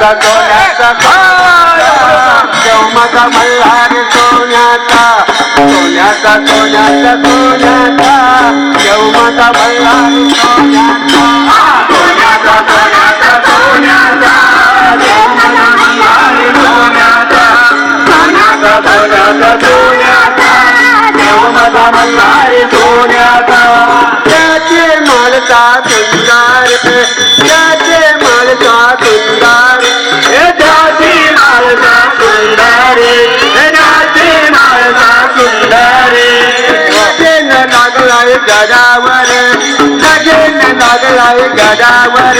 सोन्याचा सोन्याचा चौमाचा मल्हार सोन्याचा सोन्याचा सोन्याचा सोन्याचा चौमाचा मल्हार गदावर गजन लागलाय गदावर